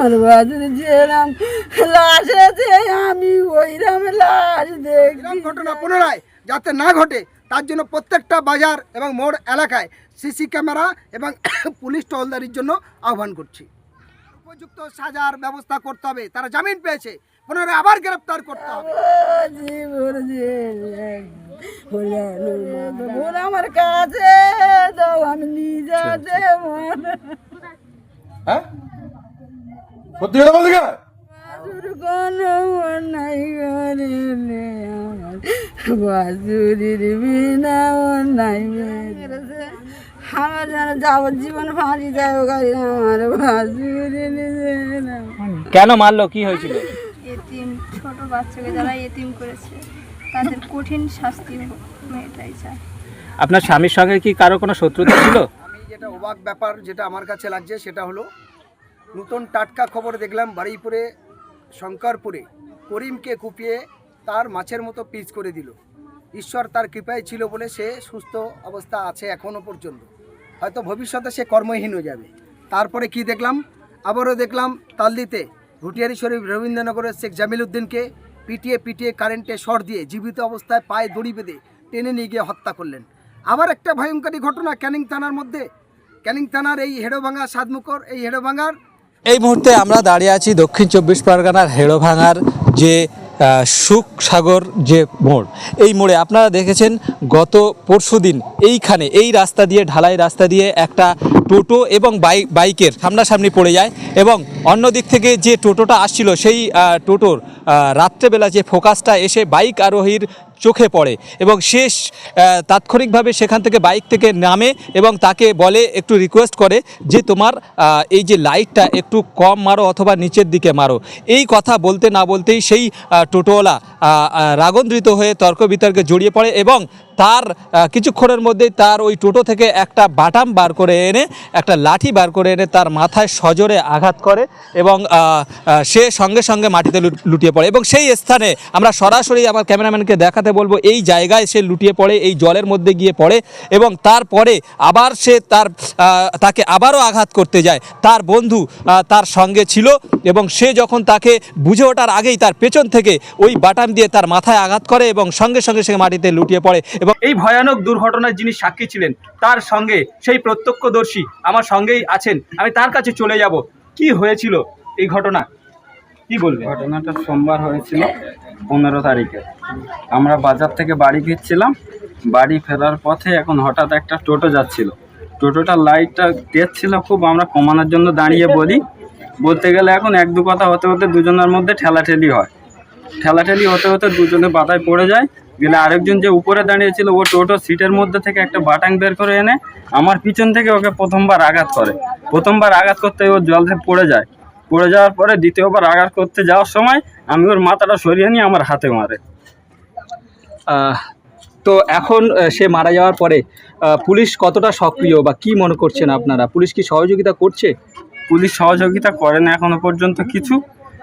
আর বাজারে যেরাম লাশ আছে আমি ওইরাম লাশ দেখি ঘটনা পুনরায় যাতে না ঘটে তার জন্য প্রত্যেকটা বাজার এবং মোড় এলাকায় সিসি ক্যামেরা এবং পুলিশ টহলদারির জন্য আহ্বান করছি। উপযুক্ত সাজার ব্যবস্থা করতে হবে তারা জামিন পেয়েছে পুনরায় আবার গ্রেপ্তার করতে হবে। আমার কাছে আমি নিজে হ্যাঁ? সত্যি কথা বাজুরির বিনা নাই আমার যেন যাবজ্জীবন ফাঁসি যায় গাড়ি আমার বাজুরির কেন মারলো? কি হয়েছিল? এতিম ছোট বাচ্চাকে যারা এতিম করেছে তাদের কঠিন শাস্তি আপনার স্বামীর সঙ্গে কি কারও কোনো শত্রুতা ছিল? আমি যেটা অবাক ব্যাপার যেটা আমার কাছে লাগছে সেটা হলো নতুন টাটকা খবর দেখলাম বারুইপুরে, শঙ্করপুরে। করিমকে কুপিয়ে তার মাছের মতো পিচ করে দিল। ঈশ্বর তার কৃপায় ছিল বলে সে সুস্থ অবস্থা আছে এখনও পর্যন্ত। হয়তো ভবিষ্যতে সে কর্মহীন হয়ে যাবে। তারপরে কি দেখলাম? আবারও দেখলাম তালদিতে ভুটিয়ারি শরীফ রবীন্দ্রনগরের শেখ জামিল উদ্দিনকে পিটিয়ে পিটিয়ে কারেন্টে শর দিয়ে জীবিত অবস্থায় পায়ে দড়ি বেঁধে টেনে নিয়ে গিয়ে হত্যা করলেন। আবার একটা ভয়ঙ্করী ঘটনা ক্যানিং থানার মধ্যে। ক্যানিং থানার এই হেড়োভাঙা সাদমুখর এই হেড়োভাঙার এই মুহূর্তে আমরা দাঁড়িয়ে আছি দক্ষিণ চব্বিশ পরগনার হেড়োভাঙার যে আহ, সুখসাগর যে মোড় এই মোড়ে। আপনারা দেখেছেন গত পরশুদিন এইখানে এই রাস্তা দিয়ে ঢালাই রাস্তা দিয়ে একটা টোটো এবং বাইক বাইকের সামনাসামনি পড়ে যায় এবং অন্য দিক থেকে যে টোটোটা আসছিল সেই টোটোর রাত্রেবেলা যে ফোকাসটা এসে বাইক আরোহীর চোখে পড়ে এবং শেষ তাৎক্ষণিকভাবে সেখান থেকে বাইক থেকে নামে এবং তাকে বলে, একটু রিকোয়েস্ট করে যে তোমার এই যে লাইটটা একটু কম মারো অথবা নিচের দিকে মারো। এই কথা বলতে না বলতেই সেই টোটোওয়ালা রাগন্দ্রিত হয়ে তর্ক বিতর্কে জড়িয়ে পড়ে এবং তার কিছুক্ষণের মধ্যেই তার ওই টোটো থেকে একটা বাটাম বার করে এনে, একটা লাঠি বার করে এনে তার মাথায় সজোরে আঘাত করে এবং সে সঙ্গে সঙ্গে মাটিতে লুট- লুটিয়ে পড়ে এবং সেই স্থানে আমরা সরাসরি আমার ক্যামেরাম্যানকে দেখাতে বলব, এই জায়গায় সে লুটিয়ে পড়ে, এই জলের মধ্যে গিয়ে পড়ে এবং তারপরে আবার সে তার তাকে আবারও আঘাত করতে যায়। তার বন্ধু তার সঙ্গে ছিল এবং সে যখন তাকে বুঝে ওঠার আগেই তার পেছন থেকে ওই বাটাম দিয়ে তার মাথায় আঘাত করে এবং সঙ্গে সঙ্গে সে মাটিতে লুটিয়ে পড়ে এবং এই ভয়ানক দুর্ঘটনার যিনি সাক্ষী ছিলেন, তার সঙ্গে সেই প্রত্যক্ষদর্শী আমার সঙ্গেই আছেন। আমি তার কাছে চলে যাব। কি হয়েছিল এই ঘটনা? কি ঘটনাটা সোমবার হয়েছিল পনেরো তারিখে। আমরা বাজার থেকে বাড়ি ফিরছিলাম, বাড়ি ফেরার পথে এখন হঠাৎ একটা টোটো যাচ্ছিল। টোটোটা লাইটটা ছিল খুব, আমরা কমানোর জন্য দাঁড়িয়ে বলি। বলতে গেলে এখন এক দু কথা হতে হতে দুজনের মধ্যে ঠেলাঠেলি হয়। ঠেলাঠেলি হতে হতে দুজনে বাধায় পড়ে যায়। গেলে আরেকজন যে উপরে দাঁড়িয়েছিল, ও টোটো সিটের মধ্যে থেকে একটা বাটাং বের করে এনে আমার পিছন থেকে ওকে প্রথমবার আঘাত করে। প্রথমবার আঘাত করতে ও জলে পড়ে যায়। পড়ে যাওয়ার পরে দ্বিতীয়বার আঘাত করতে যাওয়ার সময় আমি ওর মাথাটা সরিয়ে নিয়ে আমার হাতে মারে। তো এখন সে মারা যাওয়ার পরে পুলিশ কতটা সক্রিয় বা কি মনে করছেন আপনারা? পুলিশ কি সহযোগিতা করছে? পুলিশ সহযোগিতা করে না এখনও পর্যন্ত কিছু।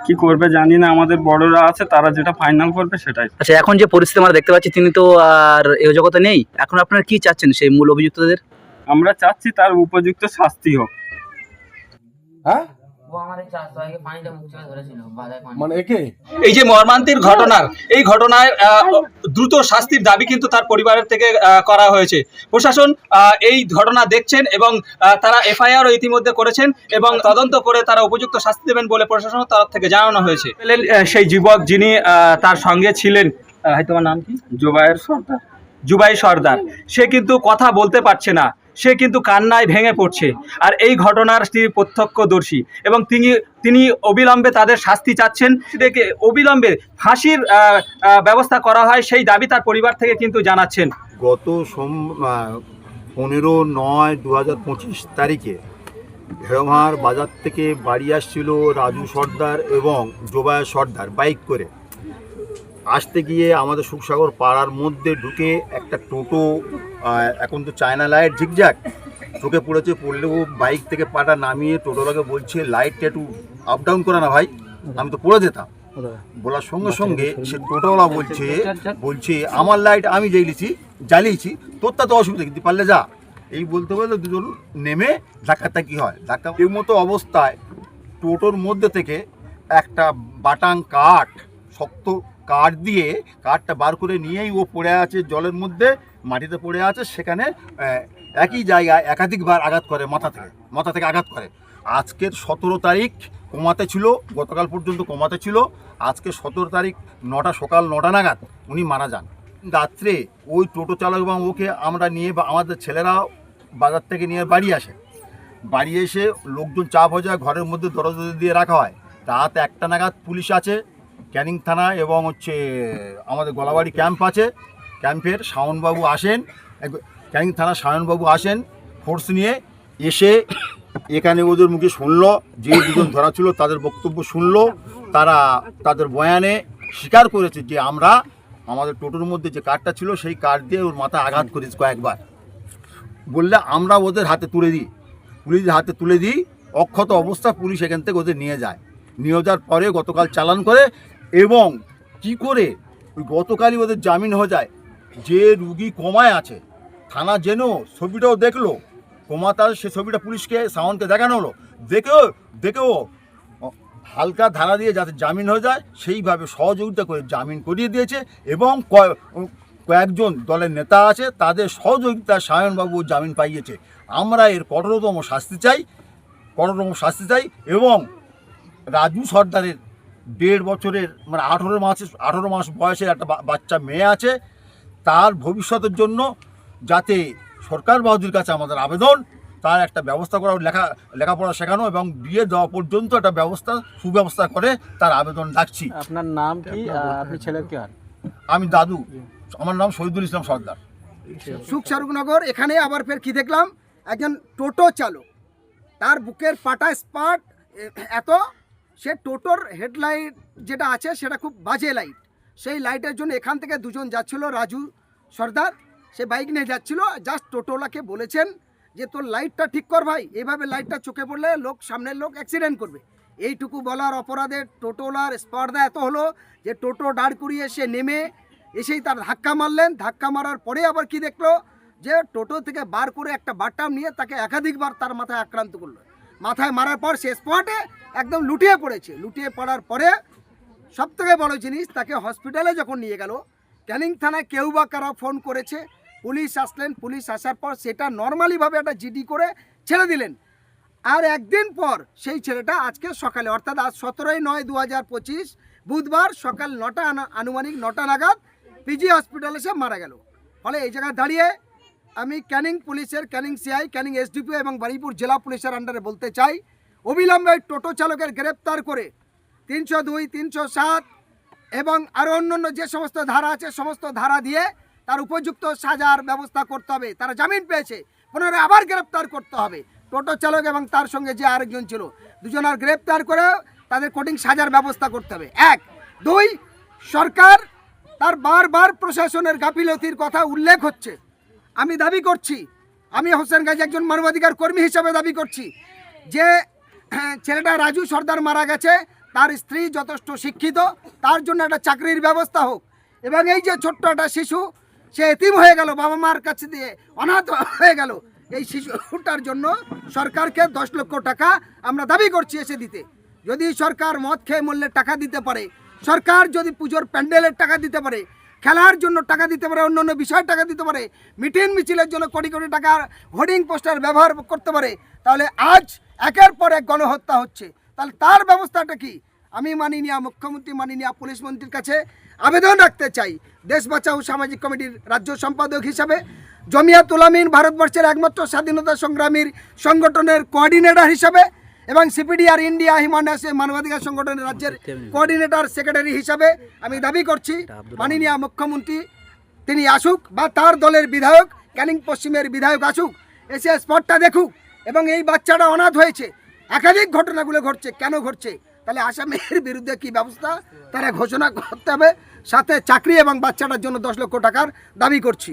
কি করবে জানি না আমাদের বড়রা আছে তারা যেটা ফাইনাল করবে সেটাই। আচ্ছা এখন যে পরিস্থিতি আমরা দেখতে পাচ্ছি তিনি তো আর এই জগতে নেই। এখন আপনারা কি চাচ্ছেন সেই মূল অভিযুক্তদের? আমরা চাচ্ছি তার উপযুক্ত শাস্তি হোক। হ্যাঁ? মানে একে? এই যে মর্মান্তিক ঘটনার এই ঘটনায় দ্রুত শাস্তির দাবি কিন্তু তার পরিবারের থেকে করা হয়েছে। প্রশাসন এই ঘটনা দেখছেন এবং তারা এফআইআরও ইতিমধ্যে করেছেন এবং তদন্ত করে তারা উপযুক্ত শাস্তি দেবেন বলে প্রশাসনের তরফ থেকে জানানো হয়েছে। সেই যুবক যিনি তার সঙ্গে ছিলেন তোমার নাম কি? জুবাইয়ের সর্দার। জুবাই সর্দার। সে কিন্তু কথা বলতে পারছে না। সে কিন্তু কান্নায় ভেঙে পড়ছে। আর এই ঘটনার তিনি প্রত্যক্ষদর্শী এবং তিনি তিনি অবিলম্বে তাদের শাস্তি চাচ্ছেন। দেখে অবিলম্বে ফাঁসির ব্যবস্থা করা হয়, সেই দাবি তার পরিবার থেকে কিন্তু জানাচ্ছেন। গত সোম পনেরো নয় দু তারিখে ভেড়ভাঁড় বাজার থেকে বাড়ি আসছিল রাজু সর্দার এবং জোবায়া সর্দার বাইক করে। আসতে গিয়ে আমাদের সুখসাগর পাড়ার মধ্যে ঢুকে একটা টোটো এখন তো চায়না লাইট ঝিকঝাক। চোখে পড়েছে, পড়লেও বাইক থেকে পাটা নামিয়ে টোটোটাকে বলছে, লাইটটা একটু আপ ডাউন করে না ভাই, আমি তো পড়ে যেতাম। বলার সঙ্গে সঙ্গে সে টোটোওয়ালা বলছে বলছে, আমার লাইট আমি জ্বালিয়েছি জ্বালিয়েছি, তোর তা তো অসুবিধা কিন্তু পারলে যা। এই বলতে বলতে দুজন নেমে ধাক্কাটা কি হয়? ধাক্কা এই মতো অবস্থায় টোটোর মধ্যে থেকে একটা বাটাং কাঠ শক্ত কাঠ দিয়ে, কাঠটা বার করে নিয়েই ও পড়ে আছে জলের মধ্যে, মাটিতে পড়ে আছে, সেখানে একই জায়গায় একাধিকবার আঘাত করে মাথা থেকে মাথা থেকে আঘাত করে। আজকের সতেরো তারিখ কমাতে ছিল, গতকাল পর্যন্ত কমাতে ছিল, আজকে সতেরো তারিখ নটা, সকাল নটা নাগাদ উনি মারা যান। রাত্রে ওই টোটো চালক এবং ওকে আমরা নিয়ে বা আমাদের ছেলেরা বাজার থেকে নিয়ে বাড়ি আসে। বাড়ি এসে লোকজন চাপ হয়ে যায় ঘরের মধ্যে দরজা দিয়ে রাখা হয়। রাত একটা নাগাদ পুলিশ আছে ক্যানিং থানা এবং হচ্ছে আমাদের গলাবাড়ি ক্যাম্প আছে। ক্যাম্পের শাওনবাবু আসেন। ক্যানিং থানা শাওনবাবু আসেন, ফোর্স নিয়ে এসে এখানে ওদের মুখে শুনলো, যে দুজন ধরা ছিল তাদের বক্তব্য শুনলো, তারা তাদের বয়ানে স্বীকার করেছে যে আমরা আমাদের টোটোর মধ্যে যে কার্ডটা ছিল সেই কার্ড দিয়ে ওর মাথায় আঘাত করেছি কয়েকবার। বললে আমরা ওদের হাতে তুলে দিই। পুলিশের হাতে তুলে দিই, অক্ষত অবস্থা পুলিশ এখান থেকে ওদের নিয়ে যায়। নিয়ে যাওয়ার পরে গতকাল চালান করে এবং কি করে ওই গতকালই ওদের জামিন হয়ে যায়। যে রুগী কমায় আছে, থানা যেন ছবিটাও দেখল কমাতার সে ছবিটা পুলিশকে সাউন্ডকে দেখানো হলো। দেখেও দেখেও হালকা ধারা দিয়ে যাতে জামিন হয়ে যায়, সেইভাবে সহযোগিতা করে জামিন করিয়ে দিয়েছে এবং কয়- কয়েকজন দলের নেতা আছে, তাদের সহযোগিতা সায়নবাবু জামিন পাইয়েছে। আমরা এর কঠোরতম শাস্তি চাই, কঠোরতম শাস্তি চাই এবং রাজু সর্দারের দেড় বছরের মানে আঠেরো মাস আঠেরো মাস বয়সের একটা বা- বাচ্চা মেয়ে আছে। তার ভবিষ্যতের জন্য যাতে সরকার বাহুদির কাছে আমাদের আবেদন তার একটা ব্যবস্থা করা লেখা লেখাপড়া শেখানো এবং বিয়ে দেওয়া পর্যন্ত একটা ব্যবস্থা সুব্যবস্থা করে তার আবেদন রাখছি। আপনার নাম কি? আপনি ছেলের কি আমি দাদু। আমার নাম শহীদুল ইসলাম সর্দার। সুখ স্বরূপনগর এখানে আবার ফের কি দেখলাম? একজন টোটো চালক। তার বুকের পাটা স্পাট এত সে টোটোর হেডলাইট যেটা আছে সেটা খুব বাজে লাইট। সেই লাইটের জন্য এখান থেকে দুজন যাচ্ছিল, রাজু সর্দার। সে বাইক নিয়ে যাচ্ছিল, জাস্ট টোটোওয়ালাকে বলেছেন যে, তোর লাইটটা ঠিক কর ভাই। এভাবে লাইটটা চোখে পড়লে লোক, সামনের লোক অ্যাক্সিডেন্ট করবে। এইটুকু বলার অপরাধে টোটোওয়ালার স্পর্ধা এত হলো যে, টোটো দাঁড় করিয়ে সে নেমে এসেই তার ধাক্কা মারলেন। ধাক্কা মারার পরে আবার কি দেখল যে, টোটো থেকে বার করে একটা বাটাম নিয়ে তাকে একাধিকবার তার মাথায় আক্রান্ত করল। মাথায় মারার পর সে স্পটে একদম লুটিয়ে পড়েছে। লুটিয়ে পড়ার পরে সব থেকে বড় জিনিস, তাকে হসপিটালে যখন নিয়ে গেল, ক্যানিং থানায় কেউ বা কারা ফোন করেছে, পুলিশ আসলেন, পুলিশ আসার পর সেটা নর্মালিভাবে একটা জিডি করে ছেড়ে দিলেন। আর একদিন পর সেই ছেলেটা আজকে সকালে, অর্থাৎ আজ সতেরোই নয় দু পঁচিশ বুধবার সকাল নটা আনা- আনুমানিক নটা নাগাদ পিজি হসপিটালে সে মারা গেল। ফলে এই জায়গায় দাঁড়িয়ে আমি ক্যানিং পুলিশের, ক্যানিং সিআই, ক্যানিং এসডিপিও এবং বারুইপুর জেলা পুলিশের আন্ডারে বলতে চাই, অবিলম্বে টোটো চালকের গ্রেপ্তার করে তিনশো দুই, তিনশো সাত এবং আরও অন্যান্য যে সমস্ত ধারা আছে, সমস্ত ধারা দিয়ে তার উপযুক্ত সাজার ব্যবস্থা করতে হবে। তারা জামিন পেয়েছে, পুনরায় আবার গ্রেপ্তার করতে হবে। টোটো চালক এবং তার সঙ্গে যে আরেকজন ছিল, দুজনের গ্রেপ্তার করে তাদের কঠিন সাজার ব্যবস্থা করতে হবে। এক। দুই, সরকার তার বারবার প্রশাসনের গাফিলতির কথা উল্লেখ হচ্ছে। আমি দাবি করছি আমি হোসেন গাজী একজন মানবাধিকার কর্মী হিসাবে দাবি করছি যে হ্যাঁ, ছেলেটা রাজু সর্দার মারা গেছে তার স্ত্রী যথেষ্ট শিক্ষিত তার জন্য একটা চাকরির ব্যবস্থা হোক। এবং এই যে ছোট্ট একটা শিশু সে এতিম হয়ে গেল বাবা মার কাছে দিয়ে অনাথ হয়ে গেল। এই শিশুটার জন্য সরকারকে দশ লক্ষ টাকা আমরা দাবি করছি এসে দিতে। যদি সরকার মদ খেয়ে মূল্যের টাকা দিতে পারে সরকার যদি পুজোর প্যান্ডেলের টাকা দিতে পারে খেলার জন্য টাকা দিতে পারে, অন্য অন্য বিষয় টাকা দিতে পারে, মিটিং মিছিলের জন্য কোটি কোটি টাকার হোর্ডিং পোস্টার ব্যবহার করতে পারে, তাহলে আজ একের পর এক গণহত্যা হচ্ছে। তাহলে তার ব্যবস্থাটা কি? আমি মাননীয় মুখ্যমন্ত্রী মাননীয় পুলিশ মন্ত্রীর কাছে আবেদন রাখতে চাই। দেশ বাঁচাও সামাজিক কমিটির রাজ্য সম্পাদক হিসাবে। জমিয়াত উলামিন ভারতবর্ষের একমাত্র স্বাধীনতা সংগ্রামীর সংগঠনের কোঅর্ডিনেটর হিসাবে এবং সিপিডিআর ইন্ডিয়া হিউম্যান মানবাধিকার সংগঠনের রাজ্যের কোঅর্ডিনেটর সেক্রেটারি হিসাবে আমি দাবি করছি মাননীয় মুখ্যমন্ত্রী তিনি আসুক বা তার দলের বিধায়ক ক্যানিং পশ্চিমের বিধায়ক আসুক এসে স্পটটা দেখুক এবং এই বাচ্চাটা অনাথ হয়েছে একাধিক ঘটনাগুলো ঘটছে কেন ঘটছে তাহলে আসামের বিরুদ্ধে কি ব্যবস্থা তারা ঘোষণা করতে হবে সাথে চাকরি এবং বাচ্চাটার জন্য দশ লক্ষ টাকার দাবি করছি।